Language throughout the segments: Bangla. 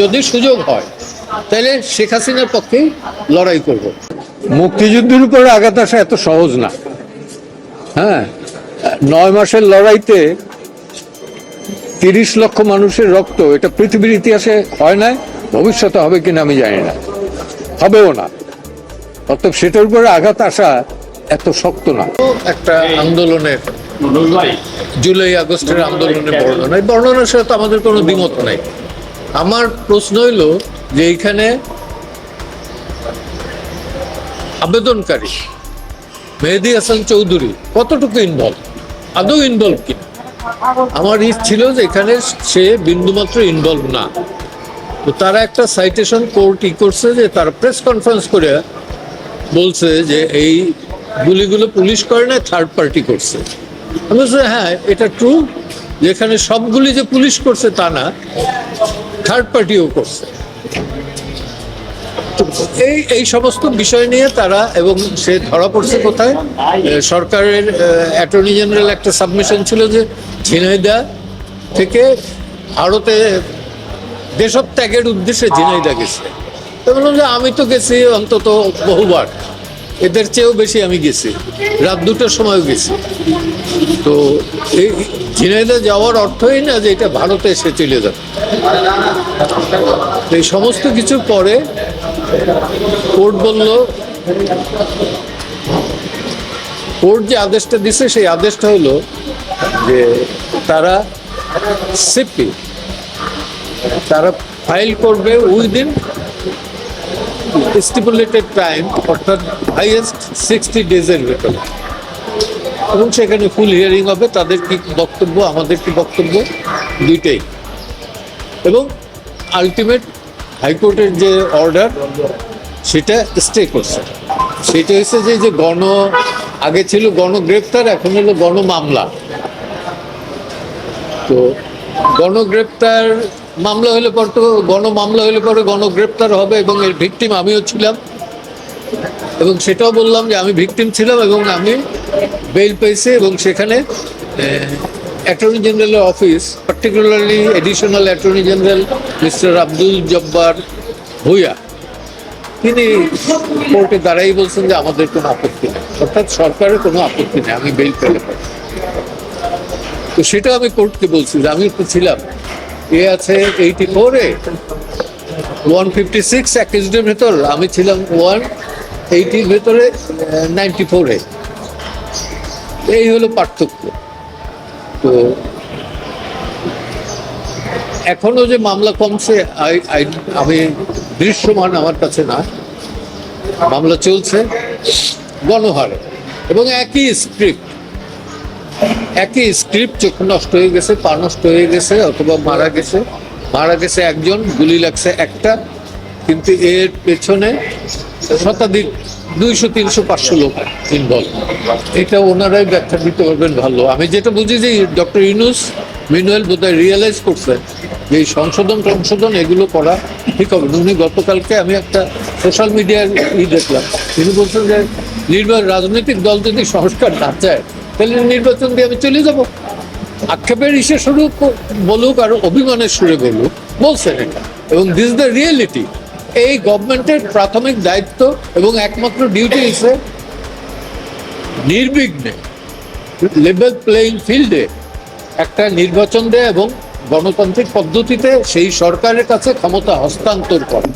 যদি সুযোগ হয় তাহলে শেখ হাসিনার পক্ষেই লড়াই করব। মুক্তিযুদ্ধের উপরে আঘাত আসা এত সহজ না। হ্যাঁ নয় মাসের লড়াইতে তিরিশ লক্ষ মানুষের রক্ত এটা পৃথিবীর ইতিহাসে হয় না ভবিষ্যতে হবে কিনা আমি জানি না। হবেও না। অর্থাৎ সেটার উপরে আঘাত আসা এত শক্ত না। একটা আন্দোলনের জুলাই আগস্টের আন্দোলনের বর্ণনা। বর্ণনার সাথে আমাদের কোনো দ্বিমত নাই। আমার প্রশ্ন হইল যে এইখানে আবেদনকারী মেহেদি হাসান চৌধুরী কতটুকু ইনভলভ আদৌ ইনভলভ কিনা? আমার ইস ছিল যে এখানে সে বিন্দুমাত্র ইনভলভ না। তো তারা একটা সাইটেশন কোর্ট ই করছে যে তারা প্রেস কনফারেন্স করে বলছে যে এই গুলিগুলো পুলিশ করে না থার্ড পার্টি করছে। আমি বলছি হ্যাঁ এটা ট্রু যেখানে সবগুলি যে পুলিশ করছে তা না। থার্ড পার্টিও করছে। এই এই সমস্ত বিষয় নিয়ে তারা এবং সে ধরা পড়ছে কোথায়? সরকারের অ্যাটর্নি জেনারেল একটা সাবমিশন ছিল যে ঝিনাইদা থেকে ভারতে দেশত্যাগের উদ্দেশ্যে ঝিনাইদা গেছে। তো বললাম যে আমি তো গেছি অন্তত বহুবার। এদের চেয়েও বেশি আমি গেছি। রাত দুটোর সময়ও গেছি। তো এই ঝিনাইদা যাওয়ার অর্থই না যে এটা ভারতে এসে চলে যাবে। এই সমস্ত কিছু পরে কোর্ট বলল, কোর্ট যে আদেশটা দিছে, সেই আদেশটা হলো যে তারা সিপি, তারা ফাইল করবে উইদিন স্টিপুলেটেড টাইম অর্থাৎ হাইয়েস্ট সিক্সটি ডেজের ভেতরে। এবং সেখানে ফুল হিয়ারিং হবে, তাদের কি বক্তব্য, আমাদের কি বক্তব্য? দুইটাই। এবং আলটিমেট হাইকোর্টের যে অর্ডার সেটা স্টে করছে। সেটা হচ্ছে যে যে গণ, আগে ছিল গণগ্রেপ্তার এখন হলো গণ মামলা। তো গণগ্রেপ্তার মামলা হলে পর তো, গণ মামলা হলে পরে গণগ্রেপ্তার হবে এবং এর ভিকটিম আমিও ছিলাম। এবং সেটাও বললাম যে, আমি ভিকটিম ছিলাম এবং আমি বেল পেয়েছি এবং সেখানে অ্যাটর্নি জেনারেলের office particularly additional attorney general mister Abdul Jabbar Bhuiyan তিনি কোর্টে দাঁড়াই বলছেন যে আমাদের কোনো আপত্তি নেই। অর্থাৎ সরকারের কোনো আপত্তি নেই, আমি বেল পেলে তো সেটা আমি কোর্টকে বলছি যে আমি তো ছিলাম। এ আছে এইটি ফোরে ওয়ান ফিফটি সিক্স অ্যাকেজডের ভেতর, আমি ছিলাম ওয়ান এইটির ভেতরে নাইনটি ফোরে এই হলো পার্থক্য। তো এখনও যে মামলা কমছে আমি দৃশ্যমান আমার কাছে না। মামলা চলছে, গণহারে। এবং একই স্ক্রিপ্ট একই স্ক্রিপ্ট চোখ নষ্ট হয়ে গেছে, পা নষ্ট হয়ে গেছে, অথবা মারা গেছে মারা গেছে একজন, গুলি লাগছে একটা, কিন্তু এর পেছনে শতাধিক দুইশো, তিনশো, পাঁচশো লোক ইনভলভ এটা ওনারাই ব্যাখ্যা দিতে পারবেন ভালো। আমি যেটা বুঝি যে ডক্টর ইউনুস মিনুয়েল বোধহয় রিয়েলাইজ করছে যে এই সংশোধন সংশোধন এগুলো করা ঠিক হবে উনি গতকালকে আমি একটা সোশ্যাল মিডিয়ার ই দেখলাম। তিনি বলছেন যে নির্বাচন, রাজনৈতিক দল যদি সংস্কার না চায়, তাহলে নির্বাচন দিয়ে আমি চলে যাব। আক্ষেপের ইসে স্বরূপ বলুক আর অভিমানের সুরে বলুক, বলছেন এটা। এবং দিস দ্য রিয়েলিটি এই গভর্নমেন্টের প্রাথমিক দায়িত্ব এবং একমাত্র ডিউটি হিসেবে নির্বিঘ্নে লেভেল প্লেইং ফিল্ডে একটা নির্বাচন দেয় এবং গণতান্ত্রিক পদ্ধতিতে সেই সরকারের কাছে ক্ষমতা হস্তান্তর করে।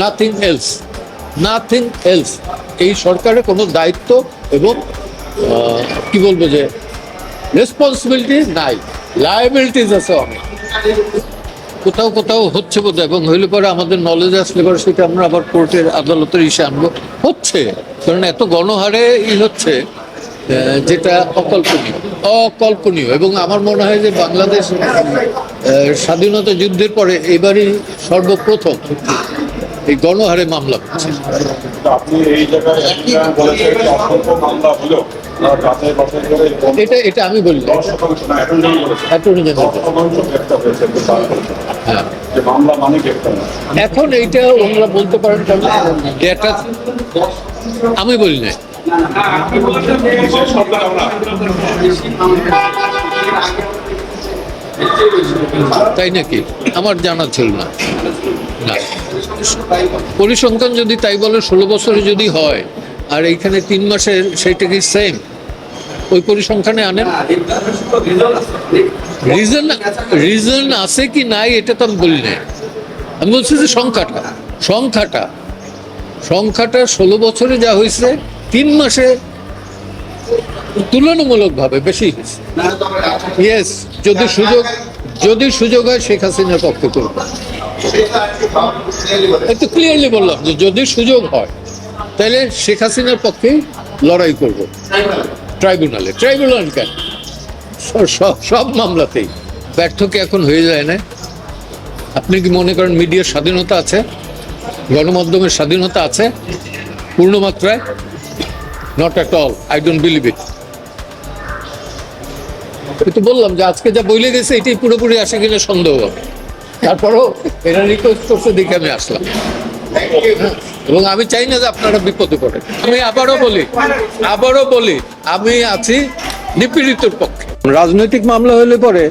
নাথিং এলস নাথিং এলস এই সরকারের কোনো দায়িত্ব এবং কি বলব যে রেসপন্সিবিলিটি নাই। লায়াবিলিটিস আছে অনেক। কোথাও কোথাও হচ্ছে বোধ এবং হইলে পরে আমাদের নলেজ আসলে পরে সেটা আমরা আবার কোর্টের আদালতের ইসে আনব। হচ্ছে কারণ এত গণহারে ই হচ্ছে যেটা অকল্পনীয়। অকল্পনীয় এবং আমার মনে হয় যে বাংলাদেশ স্বাধীনতা যুদ্ধের পরে এবারই সর্বপ্রথম এই গণহারে মামলা হচ্ছে। এটা এটা আমি বলি। Attorney general. হ্যাঁ। মানে এখন এইটা ওনারা বলতে পারেন ডেটা আমি বলি না তাই নাকি? আমার জানা ছিল না। না। পরিসংখ্যান যদি তাই বলে ষোলো বছরে যদি হয় আর এইখানে তিন মাসের সেইটা কি সেম ওই পরিসংখ্যানে আনেন? রিজন রিজন আছে কি নাই এটা তো আমি বলি না আমি বলছি যে সংখ্যাটা সংখ্যাটা সংখ্যাটা ষোলো বছরে যা হয়েছে তিন মাসে তুলনামূলকভাবে বেশি হয়েছে। ইয়েস যদি সুযোগ যদি সুযোগ হয় শেখ হাসিনার পক্ষে করব একটু ক্লিয়ারলি বললাম যে যদি সুযোগ হয় তাহলে শেখ হাসিনার পক্ষে লড়াই করব। ট্রাইব্যুনালে, ট্রাইব্যুনাল কেন? সব- সব মামলাতেই। ব্যর্থ কি এখন হয়ে যায় না। আপনি কি মনে করেন মিডিয়ার স্বাধীনতা আছে? গণমাধ্যমের স্বাধীনতা আছে? পূর্ণ মাত্রায় not at all I don't believe it কিন্তু বললাম যে আজকে যা বইলে গেছে, এটাই পুরোপুরি আসে কিনা সন্দেহ হবে। তারপরও এরা রিকোয়েস্ট দেখে আমি আসলাম। এবং আমি চাই না যে আপনারা বিপদে পড়েন। আমি আবারও বলি আবারও বলি আমি আছি নিপীড়িতর পক্ষে। রাজনৈতিক মামলা হলে পরে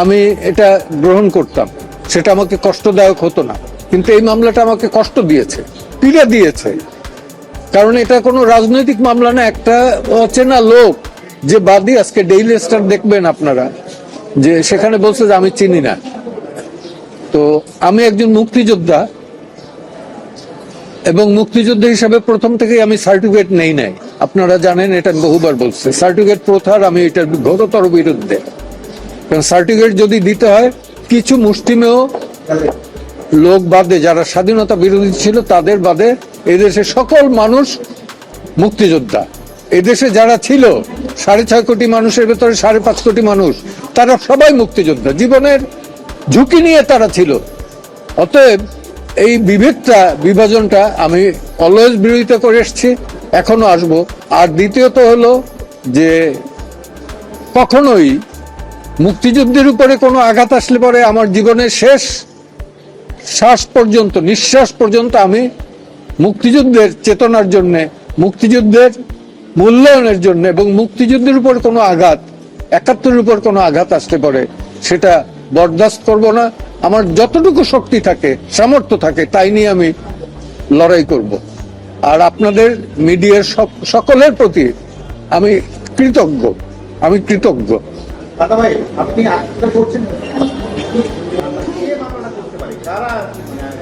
আমি এটা গ্রহণ করতাম। সেটা আমাকে কষ্টদায়ক হতো না। কিন্তু এই মামলাটা আমাকে কষ্ট দিয়েছে, পীড়া দিয়েছে। কারণ এটা কোনো রাজনৈতিক মামলা না, একটা অচেনা লোক যে বাদী, আজকে ডেইলি স্টার দেখবেন আপনারা, যে সেখানে বলছে যে আমি চিনি না। তো আমি একজন মুক্তিযোদ্ধা এবং মুক্তিযোদ্ধা হিসাবে প্রথম থেকেই আমি সার্টিফিকেট নেই নাই। আপনারা জানেন, এটা বহুবার বলছি। সার্টিফিকেট প্রথার আমি এটার ঘোরতর বিরুদ্ধে। কারণ সার্টিফিকেট যদি দিতে হয়, কিছু মুষ্টিমেয় লোক বাদে, যারা স্বাধীনতা বিরোধী ছিল, তাদের বাদে এদেশে সকল মানুষ মুক্তিযোদ্ধা। এদেশে যারা ছিল, সাড়ে ছয় কোটি মানুষের ভেতরে সাড়ে পাঁচ কোটি মানুষ, তারা সবাই মুক্তিযোদ্ধা। জীবনের ঝুঁকি নিয়ে তারা ছিল। অতএব এই বিভেদটা, বিভাজনটা আমি অলওয়েজ বিরোধিতা করে এসেছি, এখনও আসব। আর দ্বিতীয়ত হলো যে কখনোই মুক্তিযুদ্ধের উপরে কোনো আঘাত আসলে পরে আমার জীবনের শেষ শ্বাস পর্যন্ত, নিঃশ্বাস পর্যন্ত আমি মুক্তিযুদ্ধের চেতনার জন্যে, মুক্তিযুদ্ধের মূল্যায়নের জন্য এবং মুক্তিযুদ্ধের উপর কোনো আঘাত, একাত্তরের উপর কোনো আঘাত আসতে পারে, সেটা বরদাস্ত করব না। আমার যতটুকু শক্তি থাকে সামর্থ্য থাকে তাই নিয়ে আমি লড়াই করব। আর আপনাদের মিডিয়ার সক- সকলের প্রতি আমি কৃতজ্ঞ আমি কৃতজ্ঞ। দাদা ভাই আপনি করছেন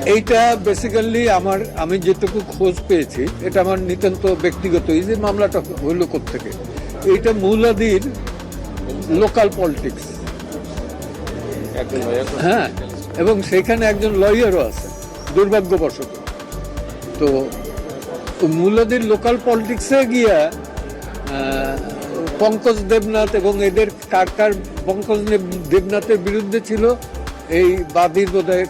এইটা বেসিক্যালি আমার আমি যেটুকু খোঁজ পেয়েছি এটা আমার নিতান্ত ব্যক্তিগত এই যে মামলাটা হইল থেকে এইটা মূলাদির লোকাল পলিটিক্স হ্যাঁ এবং সেখানে একজন লয়ারও আছে, দুর্ভাগ্যবশত। তো মূলাদির লোকাল পলিটিক্সে গিয়া পঙ্কজ দেবনাথ এবং এদের কার কার পঙ্কজ দেবনাথের বিরুদ্ধে ছিল, এই বাদীর বোধহয়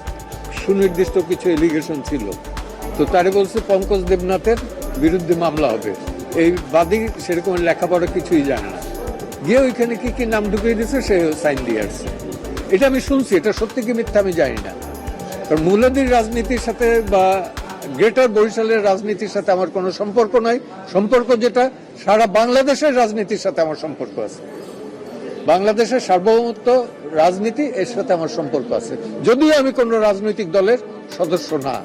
সুনির্দিষ্ট কিছু এলিগেশন ছিল। তো তারে বলছে পঙ্কজ দেবনাথের বিরুদ্ধে মামলা হবে। এই বাদী সেরকম লেখাপড়া কিছুই জানে না। গিয়ে ওইখানে কি কি নাম ঢুকিয়ে দিয়েছে সে সাইন দিয়ে আসছে। এটা আমি শুনছি, এটা সত্যি কি মিথ্যা আমি জানি না। কারণ মূলাদির রাজনীতির সাথে বা গ্রেটার বরিশালের রাজনীতির সাথে আমার কোনো সম্পর্ক নাই। সম্পর্ক যেটা, সারা বাংলাদেশের রাজনীতির সাথে আমার সম্পর্ক আছে। বাংলাদেশের সার্বভৌমত্ব রাজনীতি, এর সাথে আমার সম্পর্ক আছে। যদিও আমি কোনো রাজনৈতিক দলের সদস্য না।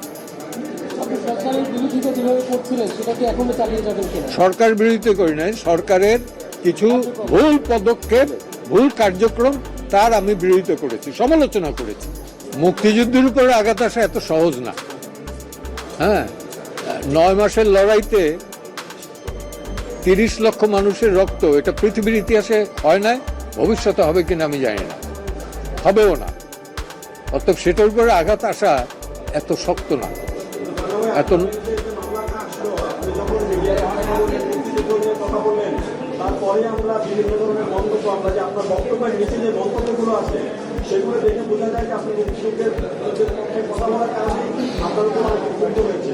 সরকার বিরোধিতা করি নাই। সরকারের কিছু ভুল পদক্ষেপ, ভুল কার্যক্রম তার আমি বিরোধিতা করেছি, সমালোচনা করেছি। মুক্তিযুদ্ধের উপরে আঘাত আসা এত সহজ না। হ্যাঁ নয় মাসের লড়াইতে তিরিশ লক্ষ মানুষের রক্ত, এটা পৃথিবীর ইতিহাসে হয় নাই, ভবিষ্যতে হবে কিনা আমি জানি না। হবেও না। অতএব সেটার উপরে আঘাত আসা এত শক্ত না। এত তারপরে আমরা বিভিন্ন ধরনের মন্তব্য, আমরা যে আপনার বক্তব্যের নিচে যে মন্তব্যগুলো আছে, সেগুলো দেখে বোঝা যায় যে আপনি মুক্তিযুদ্ধের পক্ষে কথা বলার কারণে আপনার উপর অনেক ক্ষুব্ধ হয়েছে।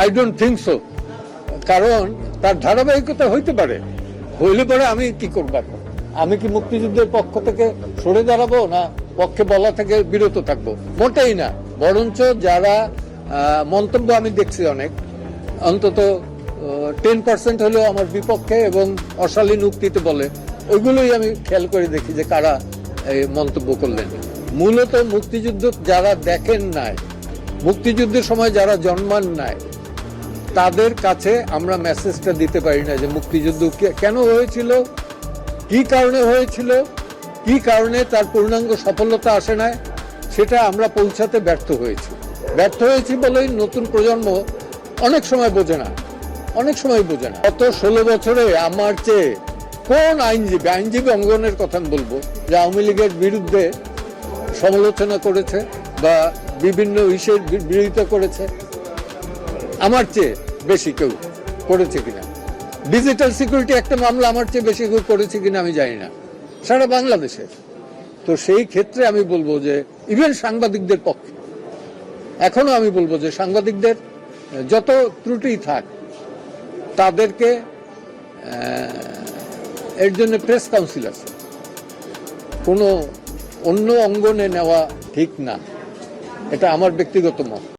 আই ডোন্ট থিঙ্ক সো কারণ তার ধারাবাহিকতা হইতে পারে। হইলে পরে আমি কি করব? আমি কি মুক্তিযুদ্ধের পক্ষ থেকে সরে দাঁড়াবো না পক্ষে বলা থেকে বিরত থাকব? মোটেই না। বরঞ্চ যারা মন্তব্য আমি দেখছি অনেক, অন্তত টেন পার্সেন্ট হলেও আমার বিপক্ষে এবং অশালীন উক্তিতে বলে। ওইগুলোই আমি খেয়াল করে দেখি যে কারা এই মন্তব্য করলেন। মূলত মুক্তিযুদ্ধ যারা দেখেন নাই, মুক্তিযুদ্ধের সময় যারা জন্মান নাই, তাদের কাছে আমরা মেসেজটা দিতে পারি না যে মুক্তিযুদ্ধ কেন হয়েছিল, কি কারণে হয়েছিল, কি কারণে তার পূর্ণাঙ্গ সফলতা আসে না সেটা আমরা পৌঁছাতে ব্যর্থ হয়েছি। ব্যর্থ হয়েছি বলেই নতুন প্রজন্ম অনেক সময় বোঝে না। অনেক সময় বোঝে না। গত ষোলো বছরে আমার চেয়ে কোন আইনজীবী আইনজীবী অঙ্গনের কথা আমি বলব, যে আওয়ামী লীগের বিরুদ্ধে সমালোচনা করেছে বা বিভিন্ন ইস্যুর বিরোধিতা করেছে, আমার চেয়ে বেশি কেউ করেছে কিনা? ডিজিটাল সিকিউরিটি একটা মামলা আমার চেয়ে বেশি কেউ করেছে কিনা আমি জানি না। সারা বাংলাদেশে। তো সেই ক্ষেত্রে আমি বলব যে ইভেন সাংবাদিকদের পক্ষে, এখনও আমি বলব যে সাংবাদিকদের যত ত্রুটি থাক তাদেরকে এর জন্য প্রেস কাউন্সিল আছে। কোনো অন্য অঙ্গনে নেওয়া ঠিক না। এটা আমার ব্যক্তিগত মত।